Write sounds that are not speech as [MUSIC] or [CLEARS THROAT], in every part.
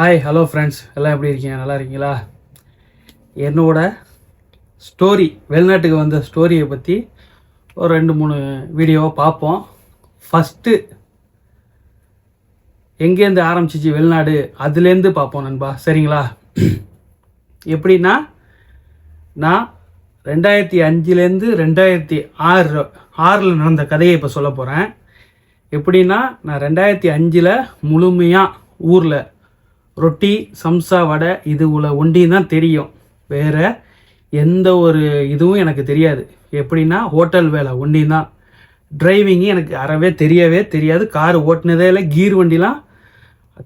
Hi hello friends எல்லாம் எப்படி இருக்கீங்க? நல்லா இருக்கீங்களா? என்னோட ஸ்டோரி வெளிநாட்டுக்கு வந்த ஸ்டோரியை பற்றி ஒரு ரெண்டு மூணு வீடியோவை பார்ப்போம். ஃபஸ்ட்டு எங்கேருந்து ஆரம்பிச்சிச்சு வெளிநாடு? அதுலேருந்து பார்ப்போம் நண்பா. சரிங்களா? எப்படின்னா நான் ரெண்டாயிரத்தி அஞ்சுலேருந்து ரெண்டாயிரத்தி ஆறு ஆறில் நடந்த கதையை இப்போ சொல்ல போகிறேன் எப்படின்னா நான் ரெண்டாயிரத்தி அஞ்சில் முழுமையாக ஊரில் ரொட்டி சம்சா வடை இது உள்ள ஒண்டி தான் தெரியும். வேறு எந்த ஒரு இதுவும் எனக்கு தெரியாது. எப்படின்னா ஹோட்டல் வேலை ஒன்றியும் தான். டிரைவிங்கு எனக்கு அறவே தெரியவே தெரியாது. கார் ஓட்டினதே இல்லை. கீர் வண்டிலாம்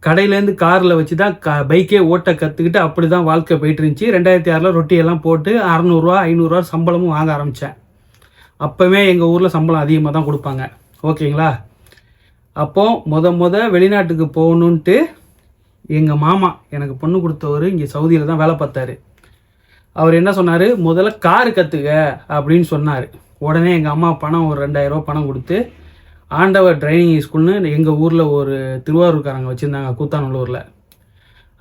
கடையிலேருந்து காரில் வச்சு தான் க பைக்கே ஓட்ட கற்றுக்கிட்டு அப்படி தான் வாழ்க்கை போயிட்டு இருந்துச்சு ரெண்டாயிரத்தி ஆறில் ரொட்டியெல்லாம் போட்டு அறநூறுவா ஐநூறுரூவா சம்பளமும் வாங்க ஆரம்பித்தேன் அப்போவே எங்கள் ஊரில் சம்பளம் அதிகமாக தான் கொடுப்பாங்க. ஓகேங்களா? அப்போது முத முத வெளிநாட்டுக்கு போகணுன்ட்டு எங்கள் மாமா எனக்கு பொண்ணு கொடுத்தவர் இங்கே சவுதியில் தான் வேலை பார்த்தாரு. அவர் என்ன சொன்னார்? முதல்ல காரு கற்றுக்க அப்படின்னு சொன்னார். உடனே எங்கள் அம்மா பணம் ஒரு ரெண்டாயிரரூவா பணம் கொடுத்து ஆண்டவர் ட்ரைனிங் ஸ்கூல்னு எங்கள் ஊரில் ஒரு திருவாரூர்காரங்க வச்சுருந்தாங்க கூத்தாநல்லூரில்.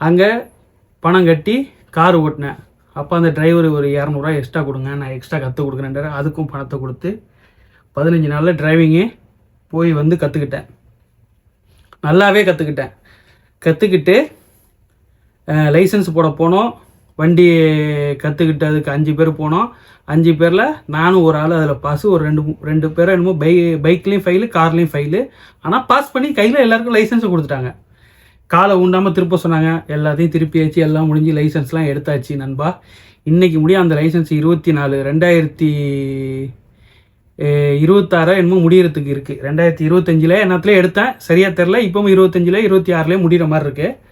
அங்கே பணம் கட்டி கார் ஓட்டினேன். அப்போ அந்த டிரைவர் ஒரு இரநூறுவா எக்ஸ்ட்ரா கொடுங்க நான் எக்ஸ்ட்ரா கற்றுக் கொடுக்குறேன்றாரு அதுக்கும் பணத்தை கொடுத்து பதினஞ்சு நாளில் டிரைவிங்கு போய் வந்து கற்றுக்கிட்டேன் நல்லாவே கற்றுக்கிட்டேன் கற்றுக்கிட்டு லைசன்ஸ் போட போனோம். வண்டி கற்றுக்கிட்டதுக்கு அஞ்சு பேர் போனோம். அஞ்சு பேரில் நானும் ஒரு ஆள் அதில் பாஸ் ஒரு ரெண்டு மூ- ரெண்டு பேரும் என்னமோ பை பைக்லேயும் ஃபைலு கார்லேயும் ஃபைலு ஆனால் பாஸ் பண்ணி கையில் எல்லாருக்கும் லைசன்ஸ் கொடுத்துட்டாங்க. காலை உண்டாமல் திருப்ப சொன்னாங்க. எல்லாத்தையும் திருப்பியாச்சு எல்லாம் முடிஞ்சு லைசன்ஸ்லாம் எடுத்தாச்சு நண்பா. இன்றைக்கி முடியும் அந்த லைசன்ஸ் இருபத்தி நாலு ரெண்டாயிரத்தி இருபத்தாறு என்னமோ முடியறதுக்கு இருக்குது ரெண்டாயிரத்தி இருபத்தஞ்சில் என்னத்துலேயே எடுத்தேன். சரியாக தெரில இப்போவும் இருபத்தஞ்சில் இருபத்தி ஆறுலேயே முடிகிற மாதிரி இருக்குது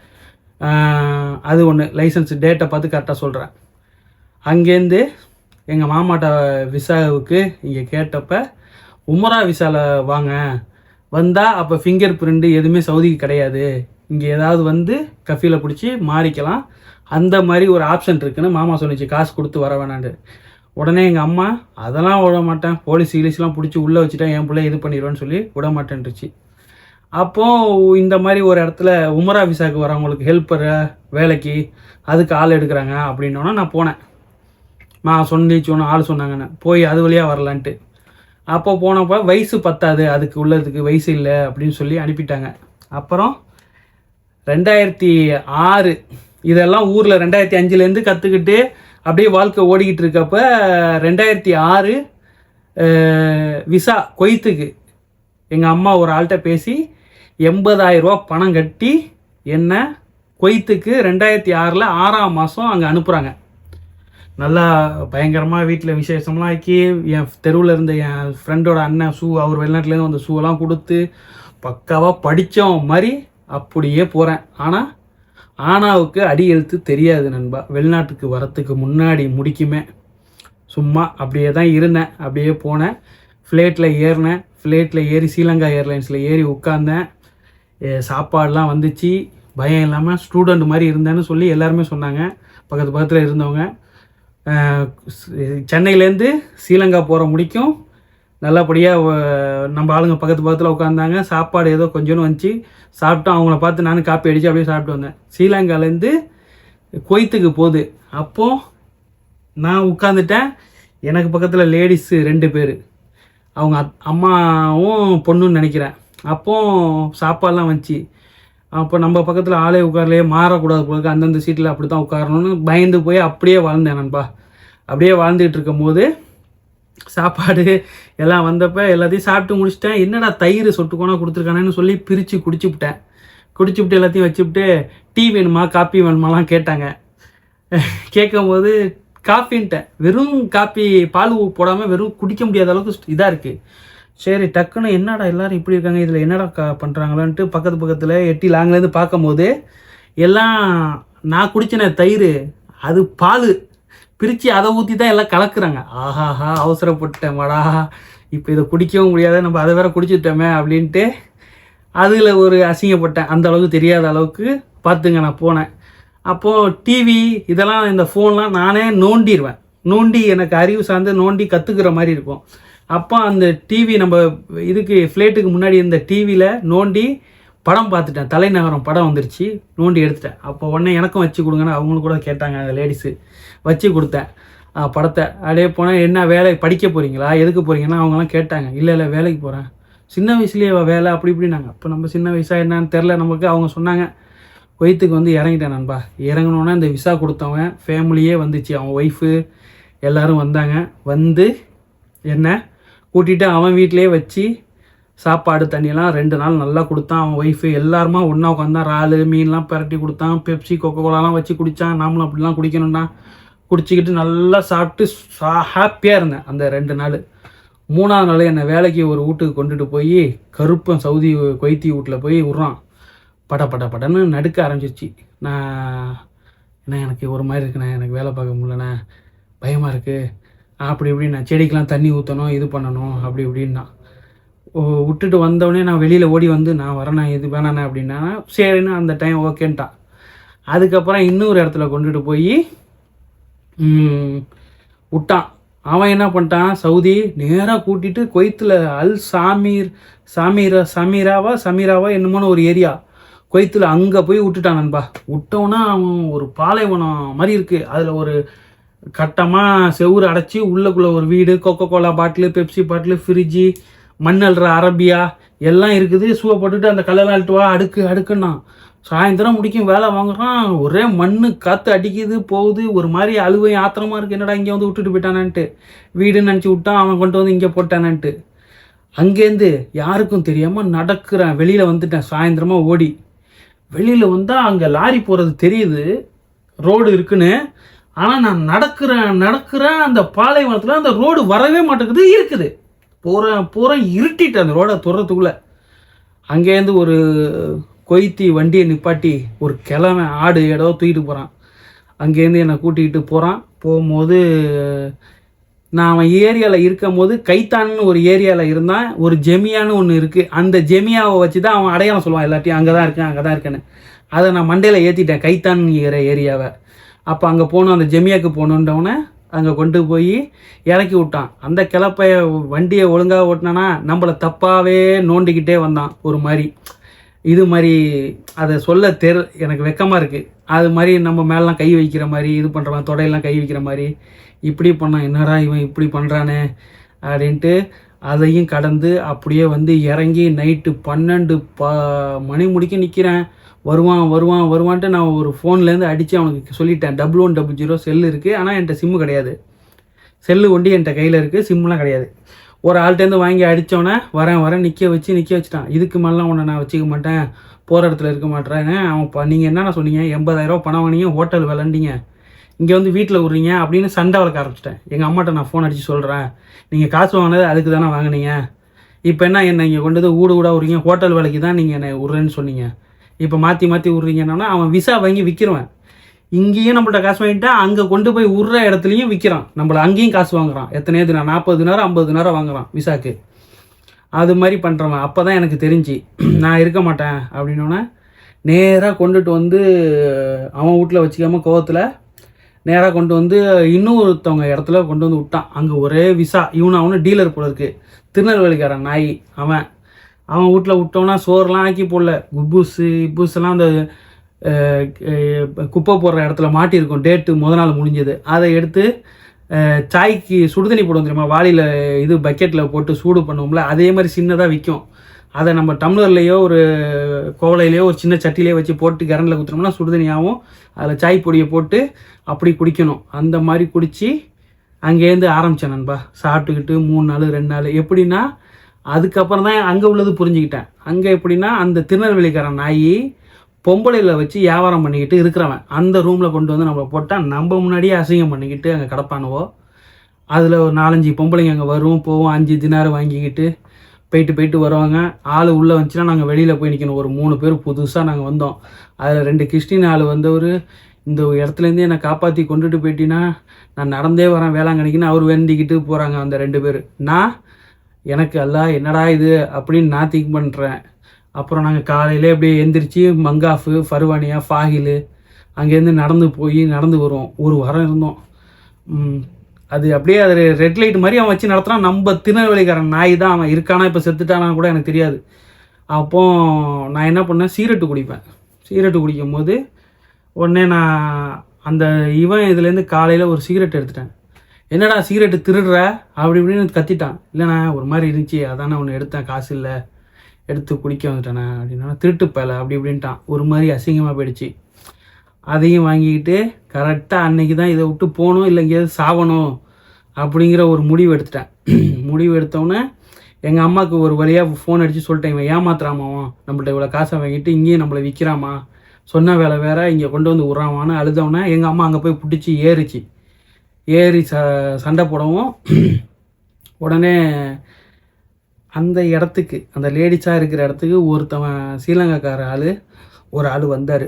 அது ஒன்று லைசன்ஸ் டேட்டை பார்த்து கரெக்டாக சொல்கிறேன் அங்கேருந்து எங்கள் மாமாட்ட விசாவுக்கு இங்கே கேட்டப்ப உமரா விசாவில் வாங்க. வந்தால் அப்போ ஃபிங்கர் பிரிண்ட் எதுவுமே சவுதிக்கு கிடையாது. இங்கே ஏதாவது வந்து கஃபியில் பிடிச்சி மாறிக்கலாம். அந்த மாதிரி ஒரு ஆப்ஷன் இருக்குன்னு மாமா சொன்னிச்சு. காசு கொடுத்து வர வேணாண்டு உடனே எங்கள் அம்மா அதெல்லாம் விட மாட்டேன். போலீஸ் இங்கிலீஷ்லாம் பிடிச்சி உள்ளே வச்சுட்டா என் பிள்ளை இது பண்ணிடுவேன்னு சொல்லி விட மாட்டேன்ருச்சு அப்போது இந்த மாதிரி ஒரு இடத்துல உமரா விசாவுக்கு வரவங்களுக்கு ஹெல்ப்பர் வேலைக்கு அதுக்கு ஆள் எடுக்கிறாங்க அப்படின்னோன்னா நான் போனேன். நான் சொல்லி சொன்ன ஆள் சொன்னாங்கன்னு. போய் அது வழியாக வரலான்ட்டு. அப்போ போனப்போ வயசு பத்தாது அதுக்கு உள்ளதுக்கு வயசு இல்லை அப்படின்னு சொல்லி அனுப்பிட்டாங்க. அப்புறம் ரெண்டாயிரத்தி ஆறு இதெல்லாம் ஊரில் ரெண்டாயிரத்தி அஞ்சுலேருந்து கற்றுக்கிட்டு அப்படியே வாழ்க்கை ஓடிக்கிட்டு இருக்கப்ப ரெண்டாயிரத்தி ஆறு விசா கொய்த்துக்கு எங்கள் அம்மா ஒரு ஆள்கிட்ட பேசி எண்பதாயிரரூபா பணம் கட்டி என்ன கொய்த்துக்கு ரெண்டாயிரத்தி ஆறில் ஆறாம் மாதம் அங்கே அனுப்புகிறாங்க நல்லா பயங்கரமாக வீட்டில் விசேஷம்லாம் ஆக்கி என் தெருவில் இருந்த என் ஃப்ரெண்டோட அண்ணன் ஷூ அவர் வெளிநாட்டிலேருந்து வந்த ஷூவெல்லாம் கொடுத்து பக்காவாக படித்தோம் மாதிரி அப்படியே போகிறேன் ஆனால் ஆனாவுக்கு அடி எழுத்து தெரியாது நண்பா. வெளிநாட்டுக்கு வரத்துக்கு முன்னாடி முடிக்குமே. சும்மா அப்படியே தான் இருந்தேன். அப்படியே போனேன். ஃப்ளைட்டில் ஏறினேன். ஃப்ளைட்டில் ஏறி ஸ்ரீலங்கா ஏர்லைன்ஸில் ஏறி உட்காந்தேன் சாப்பாடெலாம் வந்துச்சு. பயம் இல்லாமல் ஸ்டூடெண்ட் மாதிரி இருந்தேன்னு சொல்லி எல்லாருமே சொன்னாங்க. பக்கத்து பக்கத்தில் இருந்தவங்க. சென்னையிலேருந்து ஸ்ரீலங்கா போகிற முடிக்கும். நல்லபடியாக நம்ம ஆளுங்க பக்கத்து பக்கத்தில் உட்காந்தாங்க சாப்பாடு ஏதோ கொஞ்சோன்னு வந்துச்சு. சாப்பிட்டோம். அவங்கள பார்த்து நானும் காப்பி அடித்து அப்படியே சாப்பிட்டு வந்தேன். ஸ்ரீலங்காலேருந்து கொய்த்துக்கு போகுது. அப்போது நான் உட்காந்துட்டேன் எனக்கு பக்கத்தில் லேடிஸு ரெண்டு பேர். அவங்க அம்மாவும் பொண்ணுன்னு நினைக்கிறேன். அப்போ சாப்பாடெலாம் வந்துச்சு. அப்போ நம்ம பக்கத்தில் ஆளே உட்காரலையே. மாறக்கூடாது போல அந்தந்த சீட்டில் அப்படி தான் உட்காரணும்னு பயந்து போய் அப்படியே வாழ்ந்தேன் நண்பா. அப்படியே வாழ்ந்துகிட்டு இருக்கும் போது சாப்பாடு எல்லாம் வந்தப்போ எல்லாத்தையும் சாப்பிட்டு முடிச்சிட்டேன். என்னடா தயிர் சொட்டுக்கோனா கொடுத்துருக்கானேன்னு சொல்லி பிரித்து குடிச்சுவிட்டேன் குடிச்சுவிட்டு எல்லாத்தையும் வச்சுவிட்டு டீ வேணுமா காப்பி வேணுமாலாம் கேட்டாங்க. கேட்கும்போது காஃபின்ட்டேன். வெறும் காப்பி பால் போடாமல் வெறும் குடிக்க முடியாத அளவுக்கு இதாக இருக்குது சரி டக்குன்னு என்னடா எல்லோரும் இப்படி இருக்காங்க இதில் என்னடா கா பண்ணுறாங்களான்ட்டு பக்கத்து பக்கத்தில் எட்டி லாங்லேருந்து பார்க்கும்போது எல்லாம் நான் குடிச்சின தயிர் அது பால். பிரித்து அதை ஊற்றி தான் எல்லாம் கலக்குறாங்க. ஆஹாஹா அவசரப்பட்டேன் வாடா இப்போ இதை குடிக்கவும் முடியாத நம்ம அதை வேற குடிச்சிட்டோமே அப்படின்ட்டு அதில் ஒரு அசிங்கப்பட்டேன். அந்த அளவுக்கு தெரியாத அளவுக்கு பார்த்துங்க நான் போனேன். அப்போது டிவி இதெல்லாம் இந்த ஃபோன்லாம் நானே நோண்டிடுவேன் நோண்டி எனக்கு அறிவு சார்ந்து நோண்டி கற்றுக்கிற மாதிரி இருக்கும். அப்போ அந்த டிவி நம்ம இதுக்கு ஃப்ளேட்டுக்கு முன்னாடி இருந்த டிவியில் நோண்டி படம் பார்த்துட்டேன். தலைநகரம் படம் வந்துருச்சு. நோண்டி எடுத்துட்டேன். அப்போ உடனே எனக்கும் வச்சு கொடுங்கன்னு அவங்களும் கூட கேட்டாங்க அந்த லேடிஸு வச்சு கொடுத்தேன் படத்தை. அப்படியே போனால் என்ன வேலை படிக்க போகிறீங்களா எதுக்கு போகிறீங்கன்னா அவங்களாம் கேட்டாங்க இல்லை இல்லை வேலைக்கு போகிறேன் சின்ன வயசுலேயே வேலை அப்படி இப்படினாங்க அப்போ நம்ம சின்ன வயசாக என்னன்னு தெரில நமக்கு. அவங்க சொன்னாங்க கொய்த்துக்கு வந்து இறங்கிட்டேன் நண்பா. இறங்கினோன்னா இந்த விசா கொடுத்தவன் ஃபேமிலியே வந்துச்சு. அவன் ஒய்ஃபு எல்லோரும் வந்தாங்க. வந்து என்ன கூட்டிகிட்டு அவன் வீட்டிலேயே வச்சு சாப்பாடு தண்ணியெல்லாம் ரெண்டு நாள் நல்லா கொடுத்தான். அவன் ஒய்ஃபு எல்லாருமா ஒன்றா உட்காந்தான் இறாலு மீன்லாம் பிரட்டி கொடுத்தான். பெப்சி கொக்கோ கோலாலாம் வச்சு குடித்தான் நாமளும் அப்படிலாம் குடிக்கணும்னா குடிச்சிக்கிட்டு நல்லா சாப்பிட்டு சா ஹாப்பியாக இருந்தேன் அந்த ரெண்டு நாள். மூணாவது நாள் என்னை வேலைக்கு ஒரு வீட்டுக்கு கொண்டுட்டு போய் கருப்பன் சவுதி கொய்த்தி வீட்டில் போய் விட்றான். பட பட படன்னு நடுக்க ஆரம்பிச்சிச்சு நான் என்ன எனக்கு ஒரு மாதிரி இருக்குண்ணே எனக்கு வேலை பார்க்க முடியலண்ணே பயமாக இருக்குது அப்படி இப்படி நான் செடிக்கெலாம் தண்ணி ஊற்றணும் இது பண்ணணும் அப்படி இப்படின்னா. விட்டுட்டு வந்தோடனே நான் வெளியில் ஓடி வந்து நான் வரேண்ணா இது வேணாண்ணே அப்படின்னா சரின்னு அந்த டைம் ஓகேன்ட்டான் அதுக்கப்புறம் இன்னொரு இடத்துல கொண்டுட்டு போய் விட்டான். அவன் என்ன பண்ணிட்டான்? சவுதி நேராக கூட்டிட்டு கொய்த்தில் அல் சாமீர் சாமீரா சமீராவா சமீராவா என்னமோன்னு ஒரு ஏரியா. கொய்த்தில் அங்கே போய் விட்டுட்டான் நண்பா. விட்டோன்னா அவன் ஒரு பாலைவனம் மாதிரி இருக்குது அதில் ஒரு கட்டமாக செவுரு அடைச்சி உள்ளக்குள்ளே ஒரு வீடு Coca Cola bottle Pepsi bottle fridge மண்ணல்ற அரபியா எல்லாம் இருக்குது. ஷூவை போட்டுட்டு அந்த கல்லெல்லாம் அழுட்டு வா அடுக்கு அடுக்குன்னா. சாயந்தரம் முடிக்கும் வேலை வாங்குறான். ஒரே மண்ணு காற்று அடிக்குது போகுது. ஒரு மாதிரி அழுவை ஆத்திரமா இருக்குது என்னடா இங்கே வந்து விட்டுட்டு போயிட்டானான்ட்டு. வீடுன்னு நினச்சி விட்டான் அவன் கொண்டு வந்து இங்கே போட்டானான்ட்டு. அங்கேருந்து யாருக்கும் தெரியாமல் நடக்கிறேன். வெளியில் வந்துட்டேன். சாயந்தரமாக ஓடி. வெளியில் வந்தால் அங்கே லாரி போகிறது தெரியுது. ரோடு இருக்குன்னு. ஆனால் நான் நடக்கிறேன் நடக்கிறேன். அந்த பாலைவனத்தில் அந்த ரோடு வரவே மாட்டேங்குது இருக்குது. பூரா பூரா இருட்டிட்டு அந்த ரோடை துறத்துக்குள்ளே அங்கேருந்து ஒரு கொய்த்தி வண்டியை நிப்பாட்டி ஒரு கிழமை ஆடு ஏடோ தூக்கிட்டு போகிறான் அங்கேருந்து என்னை கூட்டிகிட்டு போகிறான் போகும்போது நான் அவன் ஏரியாவில் இருக்கும் போது கைத்தான்னு ஒரு ஏரியாவில் இருந்தான். ஒரு ஜெமியான்னு ஒன்று இருக்குது அந்த ஜெமியாவை வச்சு தான் அவன் அடையாளம் சொல்லுவான் எல்லாத்தையும். அங்கே தான் இருக்கேன் அங்கே தான் இருக்கேன்னு. அதை நான் மண்டையில் ஏற்றிட்டேன் கைத்தான்ங்கிற ஏரியாவை. அப்போ அங்கே போகணும் அந்த ஜெமியாவுக்கு போகணுன்றவனே அங்கே கொண்டு போய் இறக்கி விட்டான். அந்த கிளப்பைய வண்டியை ஒழுங்காக ஓட்டினானா நம்மளை தப்பாகவே நோண்டிக்கிட்டே வந்தான் ஒரு மாதிரி. இது மாதிரி அதை சொல்ல தெரு எனக்கு வெக்கமாக இருக்குது அது மாதிரி நம்ம மேலாம் கை வைக்கிற மாதிரி இது பண்ணுறவன் தொடையெல்லாம் கை வைக்கிற மாதிரி இப்படி பண்ணான் என்னடா இவன் இப்படி பண்ணுறானே அப்படின்ட்டு அதையும் கடந்து அப்படியே வந்து இறங்கி நைட்டு பன்னெண்டு ப மணி முடிக்க நிற்கிறேன் வருவான் வருவான் வருவான்ட்டு நான் ஒரு ஃபோன்லேருந்து அடித்து அவனுக்கு சொல்லிட்டேன். Double one double zero cell இருக்குது ஆனால் என்கிட்ட சிம்மு கிடையாது. செல்லு ஒண்டி என்கிட்ட கையில் இருக்குது சிம்லாம் கிடையாது. ஒரு ஆள்கிட்டேருந்து வாங்கி அடித்தோன்னே வரேன் வரேன் நிற்க வச்சு நிற்க வச்சுட்டான். இதுக்கு மேலாம் உன்னை நான் வச்சுக்க மாட்டேன். போகிற இடத்துல இருக்க மாட்டேன் அவன் நீங்கள் என்னென்ன சொன்னீங்க? எண்பதாயிரரூவா பணம் வாங்கினீங்க ஹோட்டல் விளாண்டிங்க இங்கே வந்து வீட்டில் விட்றீங்க அப்படின்னு சண்டை வளர்க்க ஆரம்பிச்சிட்டேன். எங்கள் அம்மாட்ட நான் ஃபோன் அடித்து சொல்கிறேன் நீங்கள் காசு வாங்கினது அதுக்கு தானே வாங்கினீங்க. இப்போ என்ன என்னை இங்கே கொண்டு வந்து ஊடு ஊடாக விட்றீங்க ஹோட்டல் வேலைக்கு தான் நீங்கள் என்னை விட்றேன்னு சொன்னீங்க. இப்போ மாற்றி மாற்றி விட்றீங்கன்னா அவன் விசா வாங்கி விற்கிறவன் இங்கேயும் நம்மள்ட்ட காசு வாங்கிட்டா அங்கே கொண்டு போய் விட்ற இடத்துலையும் விற்கிறான் நம்மள அங்கேயும் காசு வாங்குறான். எத்தனையோ தினம் நாற்பது நேரம் ஐம்பது நேரம் வாங்குறான் விசாக்கு. அது மாதிரி பண்ணுறவன் அப்போ தான் எனக்கு தெரிஞ்சு நான் இருக்க மாட்டேன் அப்படின்னோடனே நேராக கொண்டுட்டு வந்து அவன் வீட்டில் வச்சுக்காம கோவத்தில் நேராக கொண்டு வந்து இன்னொருத்தவங்க இடத்துல கொண்டு வந்து விட்டான். அங்கே ஒரே விசா இவனு அவனு டீலர் போல இருக்குது திருநெல்வேலிக்காரன் நாய் அவன். அவன் வீட்டில் விட்டோன்னா சோறுலாம் ஆக்கி போடல. குப்பூஸு இப்பூஸ் அந்த குப்பை போடுற இடத்துல மாட்டியிருக்கும். டேட்டு முத நாள் முடிஞ்சது. அதை எடுத்து சாய்க்கு சுடுதண்ணி போடுவோம் தெரியுமா? வாளியில் இது பக்கெட்டில் போட்டு சூடு பண்ணுவோம்ல அதே மாதிரி சின்னதாக விற்கும் அதை நம்ம டம்ளர்லேயோ ஒரு கோவலையிலையோ ஒரு சின்ன சட்டிலேயோ வச்சு போட்டு கரண்டில் குத்துனோம்னா சுடுதண்ணியாகவும் அதில் சாய் பொடியை போட்டு அப்படி குடிக்கணும். அந்த மாதிரி குடித்து அங்கேருந்து ஆரம்பித்தேன் நண்பா. சாப்பிட்டுக்கிட்டு மூணு நாள் ரெண்டு நாள். எப்படின்னா அதுக்கப்புறம் தான் அங்கே உள்ளது புரிஞ்சுக்கிட்டேன். அங்கே எப்படின்னா அந்த திருநெல்வேலிக்காரன் நாய் பொம்பளையில் வச்சு வியாபாரம் பண்ணிக்கிட்டு இருக்கிறவன். அந்த ரூமில் கொண்டு வந்து நம்மளை போட்டால் நம்ம முன்னாடியே அசிங்கம் பண்ணிக்கிட்டு அங்கே கிடப்பானுவோ. அதில் ஒரு நாலஞ்சு பொம்பளைங்க அங்கே வரும் போவோம் அஞ்சு தினாறு வாங்கிக்கிட்டு போயிட்டு போயிட்டு வருவாங்க. ஆள் உள்ளே வந்துச்சுன்னா நாங்கள் வெளியில் போய் நிற்கணும் ஒரு மூணு பேர் புதுசாக நாங்கள் வந்தோம். அதில் ரெண்டு கிறிஸ்டின் ஆள் வந்தவர் இந்த இடத்துலேருந்து என்னை காப்பாற்றி கொண்டுட்டு போயிட்டீங்கன்னா நான் நடந்தே வரேன் வேளாங்கண்ணிக்குன்னு அவர் வேண்டிக்கிட்டு போகிறாங்க அந்த ரெண்டு பேர். நான் எனக்கு அல்லா என்னடா இது அப்படின்னு நான் திங்க் பண்ணுறேன் அப்புறம் நாங்கள் காலையில் அப்படியே எந்திரிச்சு மங்காஃபு ஃபர்வானியா ஃபாகிலு அங்கேருந்து நடந்து போய் நடந்து வருவோம் ஒரு வாரம் இருந்தோம். அது அப்படியே அது ரெட் லைட் மாதிரி அவன் வச்சு நடத்துகிறான் நம்ம திருநெல்வேலிக்காரன் நாய் தான் அவன் இருக்கானா இப்போ செத்துட்டானா கூட எனக்கு தெரியாது. அப்போ நான் என்ன பண்ணேன்? சீரட்டு குடிப்பேன். சீரட்டு குடிக்கும் போது உடனே நான் அந்த இவன் இதுலேருந்து காலையில் ஒரு சிகரெட் எடுத்துட்டேன். என்னடா சிகரெட்டு திருடுற? அப்படி இப்படின்னு கத்திட்டான். இல்லைண்ணா ஒரு மாதிரி இருந்துச்சு. அதானே ஒன்று எடுத்தேன். காசு இல்லை. எடுத்து குடிக்க வந்துட்டேண்ணே அப்படின்னா திருட்டு அப்படி இப்படின்ட்டான். ஒரு மாதிரி அசிங்கமாக போயிடுச்சு. அதையும் வாங்கிக்கிட்டு கரெக்டாக அன்னைக்கு தான் இதை விட்டு போகணும் இல்லை எங்கேயாவது சாவணும் அப்படிங்கிற ஒரு முடிவு எடுத்துட்டேன். [CLEARS THROAT] முடிவு எடுத்தோன்னே எங்கள் அம்மாவுக்கு ஒரு வழியாக ஃபோன் அடித்து சொல்லிட்டேன். இவன் ஏமாத்துறாமாவும் நம்மள்ட்ட இவ்வளோ காசை வாங்கிட்டு இங்கேயும் நம்மளை விற்கிறாமா சொன்ன வேலை வேற இங்கே கொண்டு வந்து விட்றாமான்னு அழுதவொடனே எங்கள் அம்மா அங்கே போய் பிடிச்சி ஏறிச்சு. ஏறி ச சண்டை போடவும் உடனே அந்த இடத்துக்கு அந்த லேடிஸாக இருக்கிற இடத்துக்கு ஒருத்தவன் ஸ்ரீலங்காக்கார ஆள் ஒரு ஆள் வந்தார்.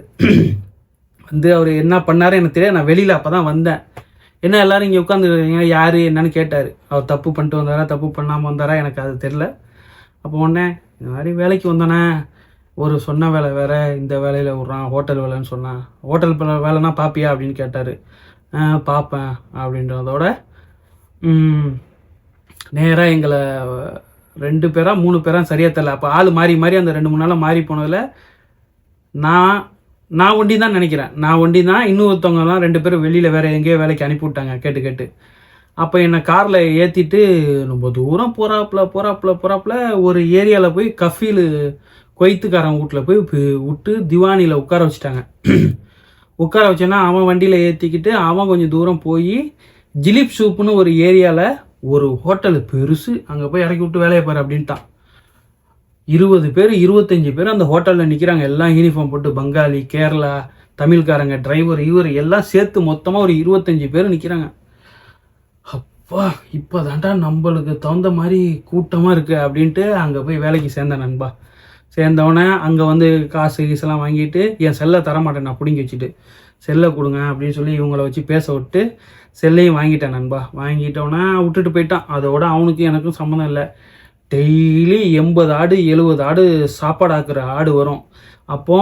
வந்து அவர் என்ன பண்ணார் எனக்கு தெரியாது. நான் வெளியில் அப்போ தான் வந்தேன். என்ன எல்லோரும் இங்கே உட்காந்துருக்கீங்க யார்? என்னன்னு கேட்டார். அவர் தப்பு பண்ணிட்டு வந்தாரா? தப்பு பண்ணாமல் வந்தாரா? எனக்கு அது தெரில அப்போ உடனே இந்த மாதிரி வேலைக்கு வந்தானே ஒரு சொன்ன வேலை வேறு இந்த வேலையில் விட்றான் ஹோட்டல் வேலைன்னு சொன்னான். ஹோட்டல் வேலைனா பார்ப்பியா அப்படின்னு கேட்டார். பார்ப்பேன் அப்படின்றதோட நேராக எங்களை ரெண்டு பேரா மூணு பேரா சரியாக தெரில அப்போ ஆள் மாறி மாறி அந்த ரெண்டு மூணு நாளாக மாறி போனதில் நான் நான் ஒண்டி தான் நினைக்கிறேன். நான் ஒண்டி தான் இன்னொருத்தவங்கலாம் ரெண்டு பேரும் வெளியில் வேறு எங்கேயோ வேலைக்கு அனுப்பி விட்டாங்க கேட்டு கேட்டு. அப்போ என்னை காரில் ஏற்றிட்டு ரொம்ப தூரம் போகிறாப்புல போகிறாப்புல போகிறாப்புல ஒரு ஏரியாவில் போய் கஃபீல் கொய்த்துக்காரன் வீட்டில் போய் விட்டு திவானியில் உட்கார வச்சுட்டாங்க. உட்கார வச்சோன்னா அவன் வண்டியில் ஏற்றிக்கிட்டு அவன் கொஞ்சம் தூரம் போய் ஜிலிப் சூப்புன்னு ஒரு ஏரியாவில் ஒரு ஹோட்டல் பெருசு. அங்கே போய் இறக்கி விட்டு வேலையை பாரு அப்படின்ட்டான். இருபது பேர் இருபத்தஞ்சி பேர் அந்த ஹோட்டலில் நிற்கிறாங்க எல்லாம் யூனிஃபார்ம் போட்டு பங்காளி கேரளா தமிழ்காரங்க டிரைவர் இவர் எல்லாம் சேர்த்து மொத்தமாக ஒரு இருபத்தஞ்சி பேர் நிற்கிறாங்க அப்பா இப்போ தாண்டா நம்மளுக்கு தகுந்த மாதிரி கூட்டமாக இருக்குது அப்படின்ட்டு அங்கே போய் வேலைக்கு சேர்ந்தேன் நண்பா. சேர்ந்தவொடனே அங்கே வந்து காசு கீசெல்லாம் வாங்கிட்டு என் செல்லை தரமாட்டேன் நான் பிடுங்கி வச்சுட்டு. செல்லை கொடுங்க அப்படின்னு சொல்லி இவங்கள வச்சு பேச விட்டு செல்லையும் வாங்கிட்டேன் நண்பா. வாங்கிட்டோன்னா விட்டுட்டு போயிட்டான். அதோட அவனுக்கும் எனக்கும் சம்மந்தம் இல்லை. டெய்லி எண்பது ஆடு எழுபது ஆடு சாப்பாடு ஆக்குற ஆடு வரும். அப்போ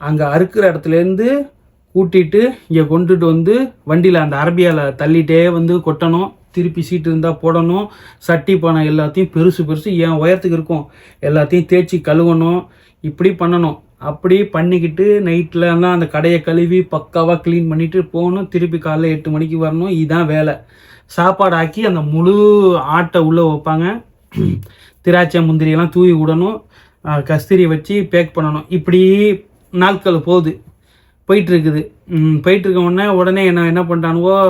அங்கே அறுக்கிற இடத்துலேருந்து கூட்டிட்டு இங்கே கொண்டுட்டு வந்து வண்டியில் அந்த அரபியாவில் தள்ளிகிட்டே வந்து கொட்டணும். திருப்பி சீட்டு இருந்தால் போடணும். சட்டி பானை எல்லாத்தையும் பெருசு பெருசு என் உயரத்துக்கு இருக்கும். எல்லாத்தையும் தேய்ச்சி கழுவணும். இப்படி பண்ணணும். அப்படி பண்ணிக்கிட்டு நைட்டில் தான் அந்த கடையை கழுவி பக்காவாக க்ளீன் பண்ணிவிட்டு போகணும். திருப்பி காலைல எட்டு மணிக்கு வரணும். இதுதான் வேலை. சாப்பாடு ஆக்கி அந்த முழு ஆட்டை உள்ளே வைப்பாங்க. திராட்சை முந்திரியெல்லாம் தூவி விடணும். அஹ் கஸ்தூரி வச்சு பேக் பண்ணணும். இப்படி நாட்கள் போகுது. போயிட்டு இருக்குது. உடனே உடனே என்ன என்ன பண்ணுறானுவோ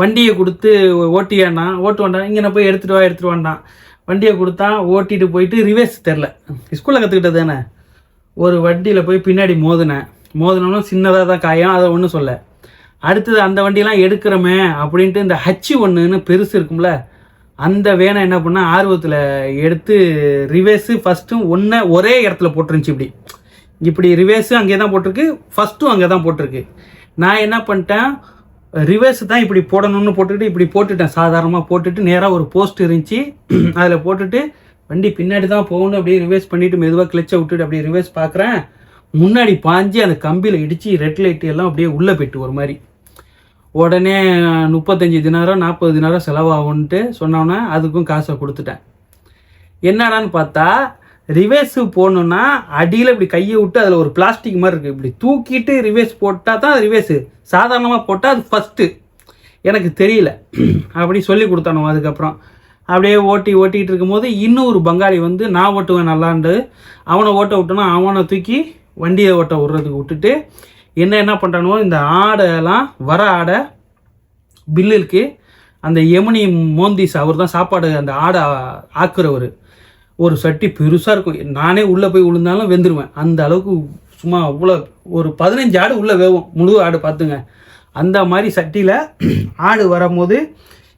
வண்டியை கொடுத்து ஓட்டியாண்ணா ஓட்டு வேண்டாம் இங்கே நான் போய் எடுத்துகிட்டு வா எடுத்துகிட்டு வேண்டாம் வண்டியை கொடுத்தா ஓட்டிட்டு போயிட்டு ரிவேஸ் தெரில ஸ்கூலில் கற்றுக்கிட்டது தானே? ஒரு வண்டியில் போய் பின்னாடி மோதினேன் மோதினோன்னா சின்னதாக தான் காயம் அதை ஒன்றும் சொல்ல. அடுத்தது அந்த வண்டியெலாம் எடுக்கிறோமே அப்படின்ட்டு இந்த ஹச்சு ஒன்றுன்னு பெருசு இருக்கும்ல அந்த வேனை என்ன பண்ணால் ஆர்வத்தில் எடுத்து ரிவேஸு ஃபஸ்ட்டும் ஒன்றை ஒரே இடத்துல போட்டுருந்துச்சு இப்படி. இப்படி ரிவேஸும் அங்கே தான் போட்டிருக்கு ஃபஸ்ட்டும் அங்கே தான் போட்டிருக்கு. நான் என்ன பண்ணிட்டேன் ரிவர்ஸ் தான் இப்படி போடணும்னு போட்டுட்டு இப்படி போட்டுட்டேன். சாதாரணமாக போட்டுட்டு நேராக ஒரு போஸ்ட் இருந்துச்சு. [CLEARS THROAT] அதில் போட்டுட்டு வண்டி பின்னாடி தான் போகணும் அப்படியே ரிவர்ஸ் பண்ணிவிட்டு மெதுவாக கிளச்சை விட்டுட்டு அப்படியே ரிவர்ஸ் பார்க்குறேன். முன்னாடி பாஞ்சு அந்த கம்பியில் இடித்து ரெட் லைட் எல்லாம் அப்படியே உள்ளே போயிட்டு ஒரு மாதிரி. உடனே முப்பத்தஞ்சு தினாரம் நாற்பது தினாரம் செலவாகும்ன்ட்டு சொன்னோன்னே அதுக்கும் காசை கொடுத்துட்டேன். என்னடான்னு பார்த்தா ரிவேஸு போடணுன்னா அடியில் இப்படி கையை விட்டு அதில் ஒரு பிளாஸ்டிக் மாதிரி இருக்குது இப்படி தூக்கிட்டு ரிவேஸ் போட்டால் தான் ரிவேஸு சாதாரணமாக போட்டால் அது ஃபஸ்ட்டு எனக்கு தெரியல. அப்படி சொல்லி கொடுத்தானோ அதுக்கப்புறம். அப்படியே ஓட்டி ஓட்டிகிட்டு இருக்கும்போது இன்னும் ஒரு பங்காளி வந்து நான் ஓட்டுவேன் நல்லாண்டு. அவனை ஓட்ட விட்டோன்னா அவனை தூக்கி வண்டியை ஓட்ட விட்றதுக்கு விட்டுட்டு என்ன என்ன பண்ணுறானோ இந்த ஆடெல்லாம் வர ஆடை பில்லுக்கு அந்த யமுனி மோந்திஸ் அவர் தான் சாப்பாடு அந்த ஆடை ஆக்குறவர். ஒரு சட்டி பெருசாக இருக்கும். நானே உள்ளே போய் விழுந்தாலும் வெந்துருவேன். அந்த அளவுக்கு சும்மா அவ்வளோ ஒரு பதினஞ்சு ஆடு உள்ளே வேகும் முழு ஆடு பார்த்துங்க. அந்த மாதிரி சட்டியில் ஆடு வரும்போது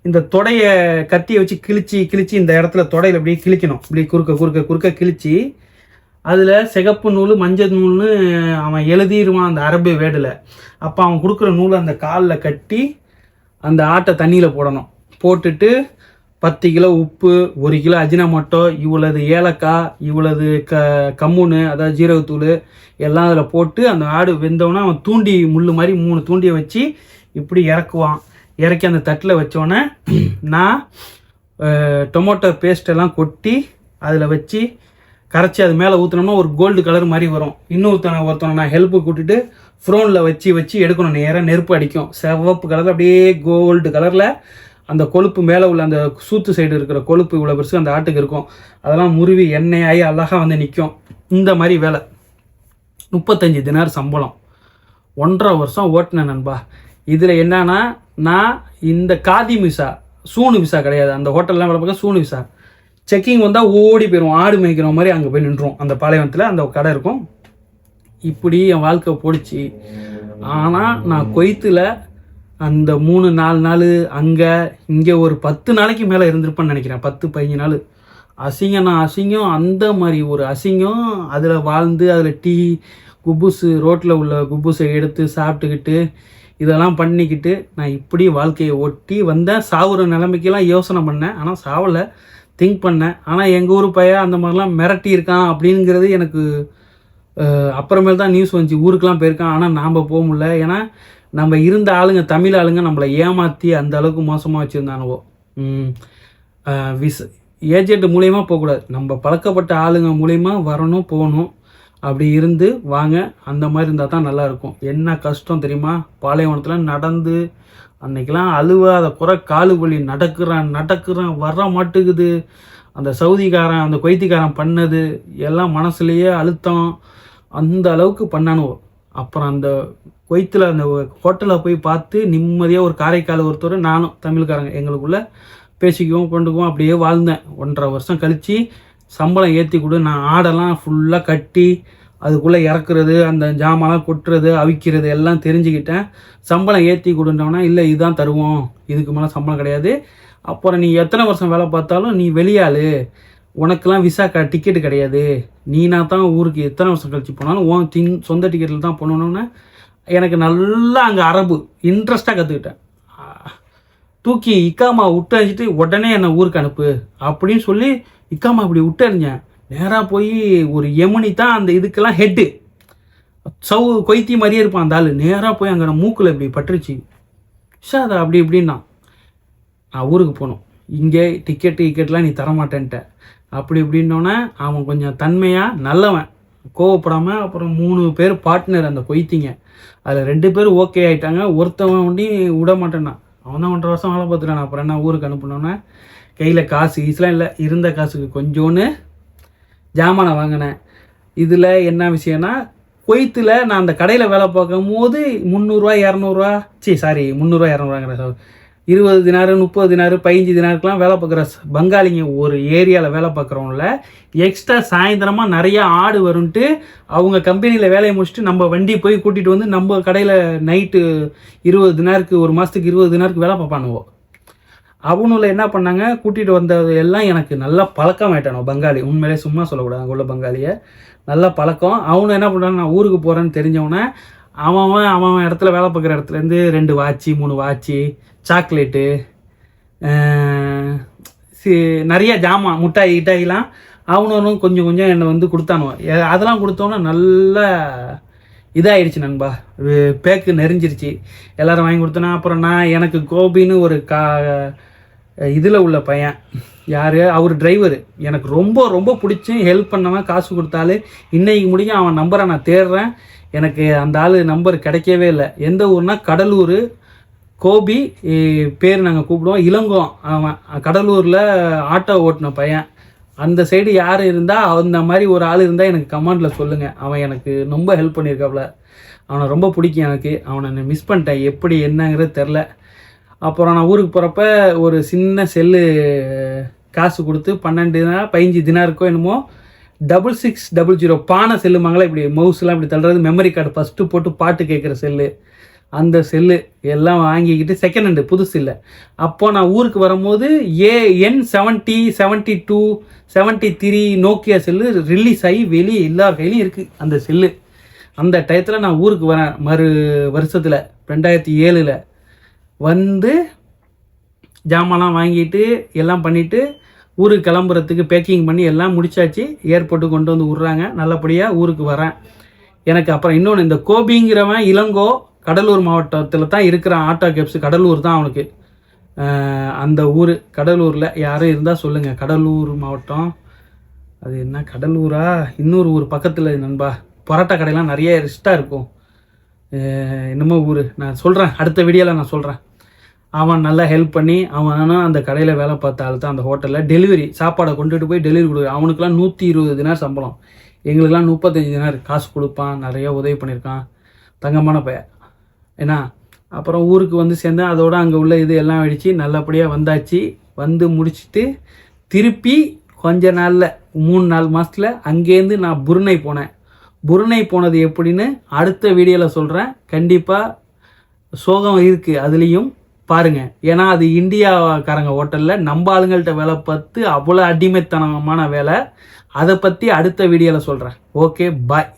இந்த தொடைய கத்தியை வச்சு கிழிச்சு கிழிச்சு இந்த இடத்துல தொடையில் அப்படியே கிழிக்கணும். இப்படி குறுக்க குறுக்க குறுக்க கிழிச்சு அதில் சிகப்பு நூல் மஞ்சள் நூல்னு அவன் எழுதிடுவான் அந்த அரபு வேடில் அப்போ அவன் கொடுக்குற நூலை அந்த காலில் கட்டி அந்த ஆட்டை தண்ணியில் போடணும். போட்டுட்டு பத்து கிலோ உப்பு ஒரு கிலோ அஜினமோட்டோ இவ்வளவு ஏலக்காய் இவ்வளவு க கம்முனு அதாவது ஜீரகத்தூள் எல்லாம் அதில் போட்டு அந்த ஆடு வெந்தவொடனே அவன் தூண்டி முள் மாதிரி மூணு தூண்டியை வச்சு இப்படி இறக்குவான். இறக்கி அந்த தட்டில் வச்சோடனே நான் டொமேட்டோ பேஸ்டெல்லாம் கொட்டி அதில் வச்சு கரைச்சி அது மேலே ஊற்றினோம்னா ஒரு கோல்டு கலர் மாதிரி வரும். இன்னொருத்தனை ஒருத்தனை நான் ஹெல்ப்பு கூட்டிட்டு ஃப்ரோனில் வச்சு வச்சு எடுக்கணும். நேராக நெருப்பு அடிக்கும். சிவப்பு கலரில் அப்படியே கோல்டு கலரில் அந்த கொழுப்பு மேலே உள்ள அந்த சூத்து சைடு இருக்கிற கொழுப்பு இவ்வளோ பெருசு அந்த ஆட்டுக்கு இருக்கும். அதெல்லாம் முருவி எண்ணெயாகி அழகாக வந்து நிற்கும் இந்த மாதிரி வேலை. முப்பத்தஞ்சு தினார் சம்பளம். ஒன்றரை வருஷம் ஓட்டினேன் நண்பா. இதில் என்னன்னா நான் இந்த காதி மிசா சூனு விசா கிடையாது. அந்த ஹோட்டல்லாம் வேலை பார்க்க சூனு விசா செக்கிங் வந்தால் ஓடி போயிடும் ஆடு மேய்க்கிற மாதிரி அங்கே போய் நின்றுரும் அந்த பாளையத்தில் அந்த கடை இருக்கும். இப்படி என் வாழ்க்கை போடுச்சு. ஆனால் நான் கொய்த்தில் அந்த மூணு நாலு நாள் அங்கே இங்கே ஒரு பத்து நாளைக்கு மேலே இருந்திருப்பேன்னு நினைக்கிறேன். பத்து பதினஞ்சு நாள். அசிங்கம்னா அசிங்கம் அந்த மாதிரி ஒரு அசிங்கம் அதில் வாழ்ந்து அதில் டீ குபுசு ரோட்டில் உள்ள குபுஸை எடுத்து சாப்பிட்டுக்கிட்டு இதெல்லாம் பண்ணிக்கிட்டு நான் இப்படி வாழ்க்கையை ஒட்டி வந்தேன். சாவுற நிலைமைக்கெல்லாம் யோசனை பண்ணேன். ஆனால் சாவலை. திங்க் பண்ணேன். ஆனால் எங்கள் ஊர் பையன் அந்த மாதிரிலாம் மிரட்டி இருக்கான் அப்படிங்கிறது எனக்கு அஹ், அப்புறமேல் தான் நியூஸ் வந்துச்சு. ஊருக்கெலாம் போயிருக்கான். ஆனால் நாம் போக முடியல. ஏன்னா நம்ம இருந்த ஆளுங்க தமிழ் ஆளுங்க நம்மளை ஏமாற்றி அந்த அளவுக்கு மோசமாக வச்சுருந்தானுவோ. விஸ் ஏஜென்ட் மூலியமாக போகக்கூடாது. நம்ம பழக்கப்பட்ட ஆளுங்க மூலயமா வரணும் போகணும். அப்படி இருந்து வாங்க அந்த மாதிரி இருந்தால் தான் நல்லாயிருக்கும். என்ன கஷ்டம் தெரியுமா? பாலைவனத்தில் நடந்து அன்னைக்கெல்லாம் அழுவாத குறை காலு வழி நடக்கிறான் நடக்கிறான் வர மாட்டுக்குது அந்த சவுதிக்காரன் அந்த கொய்த்திக்காரன் பண்ணது எல்லாம் மனசுலேயே அழுத்தம் அந்த அளவுக்கு பண்ணானுவோ. அப்புறம் அந்த கொய்த்தில் அந்த ஹோட்டலில் போய் பார்த்து நிம்மதியாக ஒரு காரைக்கால் ஒருத்தர் நானும் தமிழ்காரங்க எங்களுக்குள்ள பேசிக்குவோம் கொண்டுக்குவோம் அப்படியே வாழ்ந்தேன். ஒன்றரை வருஷம் கழித்து சம்பளம் ஏற்றி கொடு நான் ஆடெல்லாம் ஃபுல்லாக கட்டி அதுக்குள்ளே இறக்குறது அந்த ஜாமான்லாம் கொட்டுறது அவிக்கிறது எல்லாம் தெரிஞ்சுக்கிட்டேன். சம்பளம் ஏற்றி கொடுன்றவனா இல்லை இதுதான் தருவோம் இதுக்கு மேலே சம்பளம் கிடையாது. அப்புறம் நீ எத்தனை வருஷம் வேலை பார்த்தாலும் நீ வெளியாள். உனக்கெல்லாம் விசா க டிக்கெட்டு கிடையாது. நீனா தான் ஊருக்கு எத்தனை வருஷம் கழிச்சு போனாலும் உன் திங் சொந்த டிக்கெட்டில் தான் போனோன்னு எனக்கு நல்லா அங்கே அரபு இன்ட்ரெஸ்ட்டாக கற்றுக்கிட்டேன் தூக்கி இக்காமா விட்டு உடனே என்னை ஊருக்கு அனுப்பு அப்படின்னு சொல்லி இக்காமா இப்படி விட்டறிஞ்சேன் நேராக போய் ஒரு யமுனி தான் அந்த இதுக்கெல்லாம் ஹெட்டு சவு கொய்த்தி மாதிரியே இருப்பான் அந்த ஆள். நேராக போய் அங்கே மூக்கில் இப்படி பட்டுருச்சு. ஷாதா அப்படி இப்படின்னா. நான் ஊருக்கு போனோம். இங்கே டிக்கெட்டு டிக்கெட்லாம் நீ தரமாட்டேன்ட்ட. அப்படி இப்படின்னோடனே அவன் கொஞ்சம் தன்மையாக நல்லவன். கோவப்படாமல் அப்புறம் மூணு பேர் பார்ட்னர் அந்த கொய்த்திங்க. அதில் ரெண்டு பேர் ஓகே ஆயிட்டாங்க. ஒருத்தவன் ஒண்டி விட மாட்டேன்னா. அவன் தான் ஒன்றரை வருஷம் வேலை பார்த்துட்டான் அப்புறம் என்ன ஊருக்கு அனுப்பினோன்னே கையில் காசு ஈஸிலாம் இல்லை. இருந்த காசுக்கு கொஞ்சோன்னு ஜாமானை வாங்கினேன். இதில் என்ன விஷயம்னா கொய்த்தில் நான் அந்த கடையில் வேலை பார்க்கும் போது முந்நூறுரூவா இரநூறுவா சரி சாரி முந்நூறுரூவா இரநூறுவாங்கிற இருபது தினாரு முப்பது தினாரு பதிஞ்சு தினாருக்கெலாம் வேலை பார்க்குற பங்காளிங்க ஒரு ஏரியாவில் வேலை பார்க்குறவங்கள எக்ஸ்ட்ரா சாயந்தரமாக நிறையா ஆடு வரும்ன்ட்டு அவங்க கம்பெனியில் வேலையை முடிச்சுட்டு நம்ம வண்டி போய் கூட்டிகிட்டு வந்து நம்ம கடையில் நைட்டு இருபது தினாருக்கு ஒரு மாதத்துக்கு இருபது தினாருக்கு வேலை பார்ப்பானுவோம் அவனுல என்ன பண்ணாங்க? கூட்டிகிட்டு வந்தது எல்லாம் எனக்கு நல்லா பழக்கம் ஆயிட்டானோ பங்காளி. உண்மையிலே சும்மா சொல்லக்கூடாது அங்கே உள்ள பங்காளியை. நல்லா பழக்கம். அவனு என்ன பண்ணுறான் நான் ஊருக்கு போகிறேன்னு தெரிஞ்சவனே அவன் அவன் அவன் இடத்துல வேலை பார்க்குற இடத்துலேருந்து ரெண்டு வாட்சி மூணு வாட்சி சாக்லேட்டு சி நிறைய ஜாமான் முட்டாய் கிட்டாயெல்லாம் அவனும் கொஞ்சம் கொஞ்சம் என்னை வந்து கொடுத்தானுவான் அதெல்லாம் கொடுத்தோன்னே நல்லா இதாகிடுச்சு நண்பா. பேக்கு நெறிஞ்சிருச்சு எல்லோரும் வாங்கி கொடுத்தனா அப்புறம் நான் எனக்கு கோபின்னு ஒரு கா இதில் உள்ள பையன். யார்? அவர் டிரைவர் எனக்கு ரொம்ப ரொம்ப பிடிச்சி ஹெல்ப் பண்ணவன் காசு கொடுத்தாலே இன்னைக்கு முடியும் அவன் நம்பரை நான் தேடுறேன். எனக்கு அந்த ஆள் நம்பர் கிடைக்கவே இல்லை. எந்த ஊர்னா கடலூர் கோபி பேர் நாங்கள் கூப்பிடுவோம். இளங்கோம் அவன் கடலூரில் ஆட்டோ ஓட்டின பையன். அந்த சைடு யார் இருந்தால் அந்த மாதிரி ஒரு ஆள் இருந்தால் எனக்கு கமாண்டில் சொல்லுங்கள் அவன் எனக்கு ரொம்ப ஹெல்ப் பண்ணியிருக்காப்புல அவனை ரொம்ப பிடிக்கும் எனக்கு. அவனை மிஸ் பண்ணிட்டேன். எப்படி என்னங்கிறது தெரில அப்புறம் நான் ஊருக்கு போகிறப்ப ஒரு சின்ன செல்லு காசு கொடுத்து பன்னெண்டு தினா பதினஞ்சு தினாருக்கோ என்னமோ டபுள் சிக்ஸ் டபுள் ஜீரோ பானை செல்லுமாங்களா இப்படி மவுஸ்லாம் இப்படி தள்ளுறது மெமரி கார்டு ஃபஸ்ட்டு போட்டு பாட்டு கேட்குற செல்லு அந்த செல்லு எல்லாம் வாங்கிக்கிட்டு செகண்ட் ஹேண்டு புதுசு இல்லை அப்போ நான் ஊருக்கு வரும்போது ஏ N seventy seventy two seventy three Nokia cell release ஆகி வெளியே எல்லா கையிலையும் இருக்குது அந்த செல்லு. அந்த டயத்தில் நான் ஊருக்கு வரேன். மறு வருஷத்தில் ரெண்டாயிரத்தி ஏழில். வந்து ஜாமான்லாம் வாங்கிட்டு எல்லாம் பண்ணிவிட்டு ஊருக்கு கிளம்புறதுக்கு பேக்கிங் பண்ணி எல்லாம் முடிச்சாச்சு. ஏர்போர்ட்டுக்கு கொண்டு வந்து விட்றாங்க. நல்லபடியாக ஊருக்கு வரேன். எனக்கு அப்புறம் இன்னொன்று இந்த கோபிங்கிறவன் இளங்கோ கடலூர் மாவட்டத்தில் தான் இருக்கிறான் ஆட்டோ கேப்ஸ் கடலூர் தான் அவனுக்கு. அந்த ஊர். கடலூரில் யாரும் இருந்தால் சொல்லுங்கள் கடலூர் மாவட்டம். அது என்ன கடலூரா? இன்னொரு ஊர் பக்கத்தில் நண்பா. பரோட்டா கடையெல்லாம் நிறைய ரிஸ்ட்டாக இருக்கும். என்னமோ ஊர். நான் சொல்கிறேன் அடுத்த வீடியோவில் நான் சொல்கிறேன் அவன் நல்லா ஹெல்ப் பண்ணி அவனும் அந்த கடையில் வேலை பார்த்த ஆள் தான் அந்த ஹோட்டலில். டெலிவரி சாப்பாடை கொண்டுட்டு போய் டெலிவரி கொடு அவனுக்குலாம் நூற்றி இருபது தினார் சம்பளம். எங்களுக்கெல்லாம் முப்பத்தஞ்சு தினார். காசு கொடுப்பான். நிறைய உதவி பண்ணியிருக்கான். தங்கமான பையன். ஏன்னா அப்புறம் ஊருக்கு வந்து சேர்ந்தேன். அதோடு அங்கே உள்ள இது எல்லாம் அடித்து நல்லபடியாக வந்தாச்சு. வந்து முடிச்சுட்டு திருப்பி கொஞ்ச நாளில் மூணு நாலு மாதத்தில் அங்கேருந்து நான் புருணை போனேன். புருணை போனது எப்படின்னு அடுத்த வீடியோவில் சொல்கிறேன் கண்டிப்பாக சோகம் இருக்குது அதுலேயும் பாருங்கள் ஏன்னா அது இந்தியாக்காரங்க ஹோட்டலில் நம்ம ஆளுங்கள்ட்ட வேலை பார்த்து அவ்வளோ அடிமைத்தனமான வேலை. அதை பற்றி அடுத்த வீடியோவில் சொல்கிறேன் ஓகே பாய்.